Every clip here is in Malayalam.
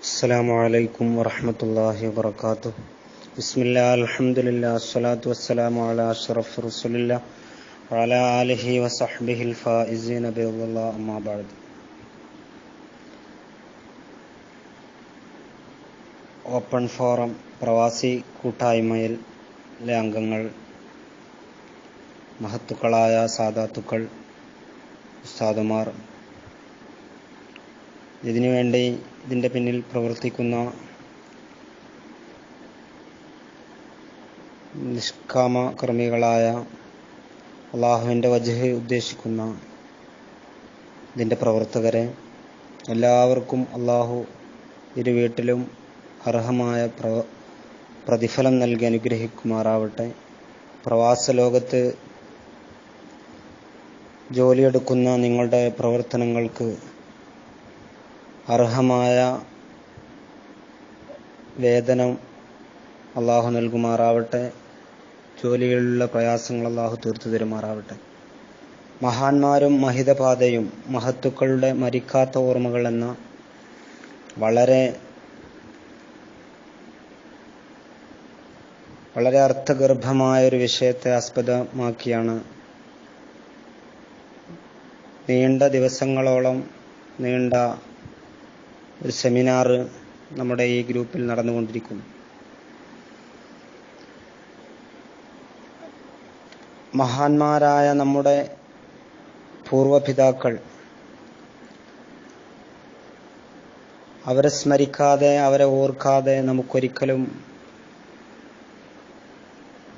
السلام عليكم ورحمة الله وبركاته بسم الله الحمد لله الصلاة والسلام على أشرف رسول الله وعلى آله وصحبه الفائزين برضا الله أما بعد ഓപ്പൺ ഫോറം പ്രവാസി കൂട്ടായ്മയിലെ അംഗങ്ങൾ മഹത്തുക്കളായ സാധാത്തുക്കൾ ഉസ്താദുമാർ ഇതിനുവേണ്ടി ഇതിന്റെ പിന്നിൽ പ്രവർത്തിക്കുന്ന നിഷ്കാമ കർമ്മികളായ അള്ളാഹുവിന്റെ വജഹ് ഉദ്ദേശിക്കുന്ന ഇതിന്റെ പ്രവർത്തകരെ എല്ലാവർക്കും അള്ളാഹു ഇരു വീട്ടിലും അർഹമായ പ്ര പ്രതിഫലം നൽകി അനുഗ്രഹിക്കുമാറാവട്ടെ. പ്രവാസ ലോകത്ത് ജോലിയെടുക്കുന്ന നിങ്ങളുടെ പ്രവർത്തനങ്ങൾക്ക് അർഹമായ വേതനം അള്ളാഹു നൽകുമാറാവട്ടെ ജോലികളിലുള്ള പ്രയാസങ്ങൾ അള്ളാഹു തീർത്തു തരുമാറാവട്ടെ. മഹാന്മാരും മഹിതപാതയും മഹത്തുക്കളുടെ മരിക്കാത്ത ഓർമ്മകൾ എന്ന വളരെ വളരെ അർത്ഥഗർഭമായ ഒരു വിഷയത്തെ ആസ്പദമാക്കിയാണ് നീണ്ട ദിവസങ്ങളോളം നീണ്ട ഒരു സെമിനാർ നമ്മുടെ ഈ ഗ്രൂപ്പിൽ നടന്നുകൊണ്ടിരിക്കുന്നു. മഹാന്മാരായ നമ്മുടെ പൂർവപിതാക്കൾ അവരെ സ്മരിക്കാതെ അവരെ ഓർക്കാതെ നമുക്കൊരിക്കലും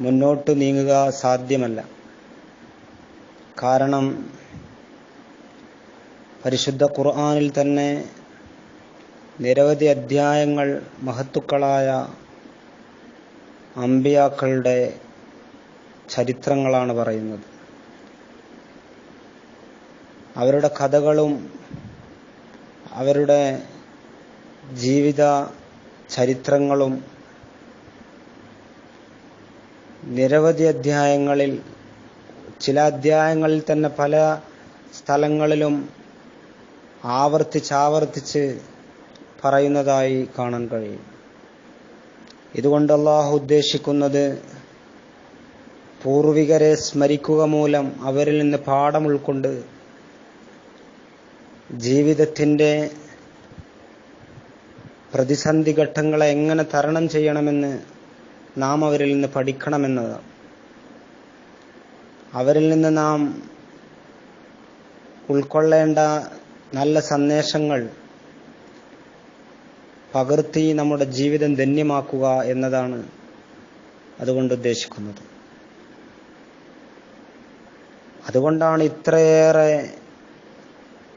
മുന്നോട്ട് നീങ്ങുക സാധ്യമല്ല. കാരണം പരിശുദ്ധ ഖുർആാനിൽ തന്നെ നിരവധി അധ്യായങ്ങൾ മഹത്തുക്കളായ അമ്പിയാക്കളുടെ ചരിത്രങ്ങളാണ് പറയുന്നത്. അവരുടെ കഥകളും അവരുടെ ജീവിത ചരിത്രങ്ങളും നിരവധി അധ്യായങ്ങളിൽ ചില അധ്യായങ്ങളിൽ തന്നെ പല സ്ഥലങ്ങളിലും ആവർത്തിച്ചാവർത്തിച്ച് പറയുന്നതായി കാണാൻ കഴിയും. ഇതുകൊണ്ട് അള്ളാഹു ഉദ്ദേശിക്കുന്നത് പൂർവികരെ സ്മരിക്കുക മൂലം അവരിൽ നിന്ന് പാഠം ഉൾക്കൊണ്ട് ജീവിതത്തിന്റെ പ്രതിസന്ധി ഘട്ടങ്ങളെ എങ്ങനെ തരണം ചെയ്യണമെന്ന് നാം അവരിൽ നിന്ന് പഠിക്കണമെന്നതാണ് അവരിൽ നിന്ന് നാം ഉൾക്കൊള്ളേണ്ട നല്ല സന്ദേശങ്ങൾ പകർത്തി നമ്മുടെ ജീവിതം ധന്യമാക്കുക എന്നതാണ് അതുകൊണ്ട് ഉദ്ദേശിക്കുന്നത്. അതുകൊണ്ടാണ് ഇത്രയേറെ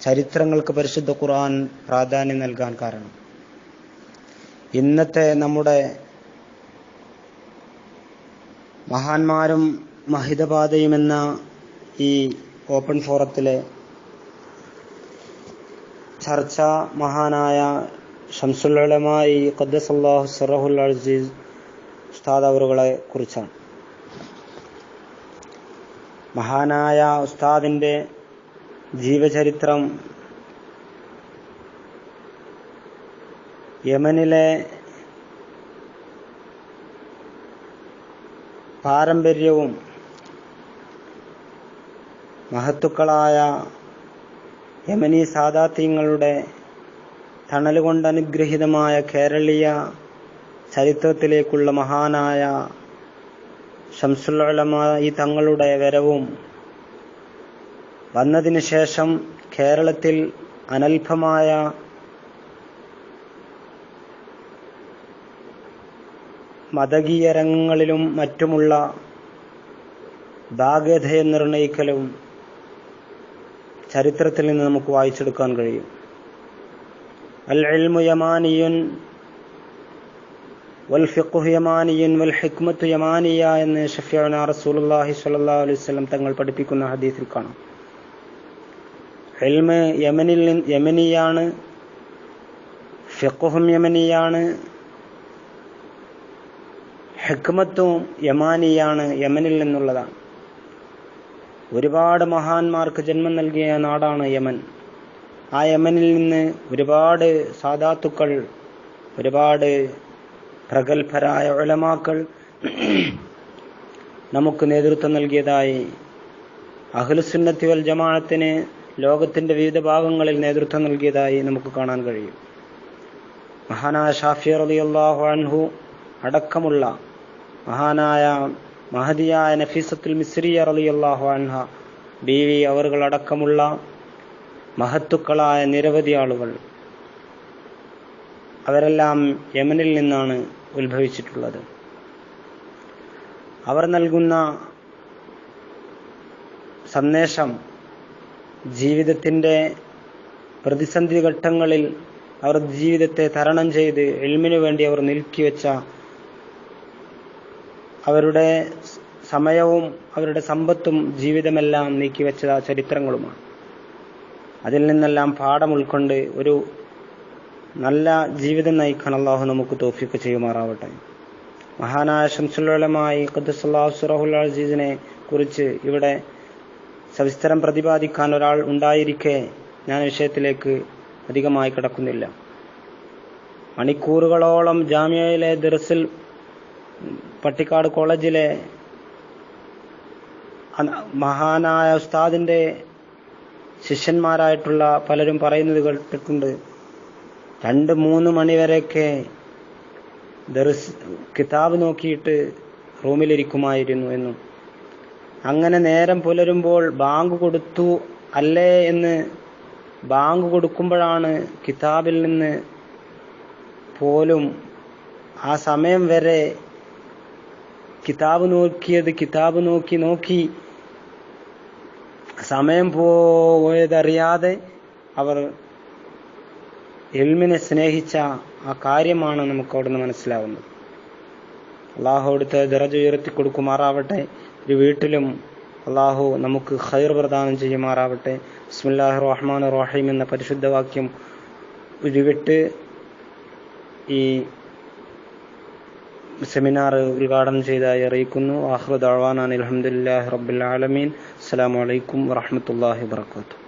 ചരിത്രങ്ങൾക്ക് പരിശുദ്ധ ഖുർആൻ പ്രാധാന്യം നൽകാൻ കാരണം. ഇന്നത്തെ നമ്മുടെ മഹാന്മാരും മഹിതപാതയും എന്ന ഈ ഓപ്പൺ ഫോറത്തിലെ ചർച്ച മഹാനായ ഷംസുല്ലമായി ഖദ്ദസല്ലാഹു സറഹുൽ അസീസ് ഉസ്താദ് അവറുകളെ കുറിച്ചാണ്. മഹാനായ ഉസ്താദിന്റെ ജീവചരിത്രം യമനിലെ പാരമ്പര്യവും മഹത്തുക്കളായ യമനി സാദാത്യങ്ങളുടെ തണലുകൊണ്ട് അനുഗ്രഹീതമായ കേരളീയ ചരിത്രത്തിലേക്കുള്ള മഹാനായ ഈ തങ്ങളുടെ വരവും വന്നതിന് ശേഷം കേരളത്തിൽ അനൽഭമായ മതകീയ രംഗങ്ങളിലും മറ്റുമുള്ള ഭാഗ്യതയെ നിർണയിക്കലും ചരിത്രത്തിൽ നിന്ന് നമുക്ക് വായിച്ചെടുക്കാൻ കഴിയും. അൽ ഇൽമു യമാനിയുൻ വൽ ഫിഖ്ഹു യമാനിയുൻ വൽ ഹിക്മത്തു യമാനിയ എന്ന് ഷഫിയുന റസൂലുള്ളാഹി സ്വല്ലല്ലാഹു അലൈഹി വസല്ലം തങ്ങൾ പഠിപ്പിക്കുന്ന ഹദീസിൽ കാണാം. ഇൽമ് യമനിൽ യമനിയാണ് ഫിഖ്ഹും യമനിയാണ് ഹിക്മത്തും യമാനിയാണ് യമനിൽ നിന്നുള്ളതാണ്. ഒരുപാട് മഹാന്മാർക്ക് ജന്മം നൽകിയ നാടാണ് യമൻ. ആ യമനിൽ നിന്ന് ഒരുപാട് സാധാത്തുക്കൾ ഒരുപാട് പ്രഗത്ഭരായ ഉലമാക്കൾ നമുക്ക് നേതൃത്വം നൽകിയതായി അഖിലുസുന്നത്തി വൽ ജമാഅത്തിന് ലോകത്തിന്റെ വിവിധ ഭാഗങ്ങളിൽ നേതൃത്വം നൽകിയതായി നമുക്ക് കാണാൻ കഴിയും. മഹാനായ ഷാഫി റളിയല്ലാഹു അൻഹു അടക്കമുള്ള മഹാനായ മഹദിയായ നഫീസത്തുൽ മിസ്രിയ റളിയല്ലാഹു അൻഹ ബീവി അവർകൾ അടക്കമുള്ള മഹത്തുക്കളായ നിരവധി ആളുകൾ അവരെല്ലാം യമനിൽ നിന്നാണ് ഉത്ഭവിച്ചിട്ടുള്ളത്. അവർ നൽകുന്ന സന്ദേശം ജീവിതത്തിന്റെ പ്രതിസന്ധി ഘട്ടങ്ങളിൽ അവർ ജീവിതത്തെ തരണം ചെയ്ത് എൽമിനു വേണ്ടി അവർ നിൽക്കി വെച്ച അവരുടെ സമയവും അവരുടെ സമ്പത്തും ജീവിതമെല്ലാം നീക്കിവെച്ച ചരിത്രങ്ങളുമാണ്. അതിൽ നിന്നെല്ലാം പാഠം ഉൾക്കൊണ്ട് ഒരു നല്ല ജീവിതം നയിക്കാൻ അള്ളാഹു നമുക്ക് തോഫിക്ക് ചെയ്യുമാറാവട്ടെ. മഹാനായ ഷംസുലമായി ഖദ്സുല്ലാഹുറഹുൽ അസീസിനെ കുറിച്ച് ഇവിടെ സവിസ്തരം പ്രതിപാദിക്കാൻ ഒരാൾ ഉണ്ടായിരിക്കെ ഞാൻ വിഷയത്തിലേക്ക് അധികമായി കിടക്കുന്നില്ല. മണിക്കൂറുകളോളം ജാമ്യയിലെ ദർസിൽ പട്ടിക്കാട് കോളേജിലെ മഹാനായ ഉസ്താദിന്റെ ശിഷ്യന്മാരായിട്ടുള്ള പലരും പറയുന്നത് കേട്ടിട്ടുണ്ട്. രണ്ട് മൂന്ന് മണിവരെയൊക്കെ ദർസ് കിതാബ് നോക്കിയിട്ട് റൂമിലിരിക്കുമായിരുന്നു എന്നും. അങ്ങനെ നേരം പുലരുമ്പോൾ ബാങ്ക് കൊടുത്തു അല്ലേ എന്ന് ബാങ്ക് കൊടുക്കുമ്പോഴാണ് കിതാബിൽ നിന്ന് പോലും ആ സമയം വരെ കിതാബ് നോക്കിയത് കിതാബ് നോക്കി നോക്കി സമയം പോയതറിയാതെ അവർ എൽമിനെ സ്നേഹിച്ച ആ കാര്യമാണ് നമുക്ക് അവിടുന്ന് മനസ്സിലാവുന്നത്. അള്ളാഹു അവിടുത്തെ ദിറജ ഉയർത്തി കൊടുക്കുമാറാവട്ടെ. ഒരു വീട്ടിലും അള്ളാഹു നമുക്ക് ഖൈർ പ്രദാനം ചെയ്യുമാറാവട്ടെ. ബിസ്മില്ലാഹി റഹ്മാൻ റഹീം എന്ന പരിശുദ്ധവാക്യം ഉരുവിട്ട് ഈ സെമിനാർ ഉദ്ഘാടനം ചെയ്തതായി അറിയിക്കുന്നു. ആഹ്റദ് അഹ്വാൻ അലഹമുല്ലാഹി റബ്ബുലാലമീൻ ആലമീൻ. അസ്സലാമു അലൈക്കും വറഹമത്തല്ലാഹി വാത്തു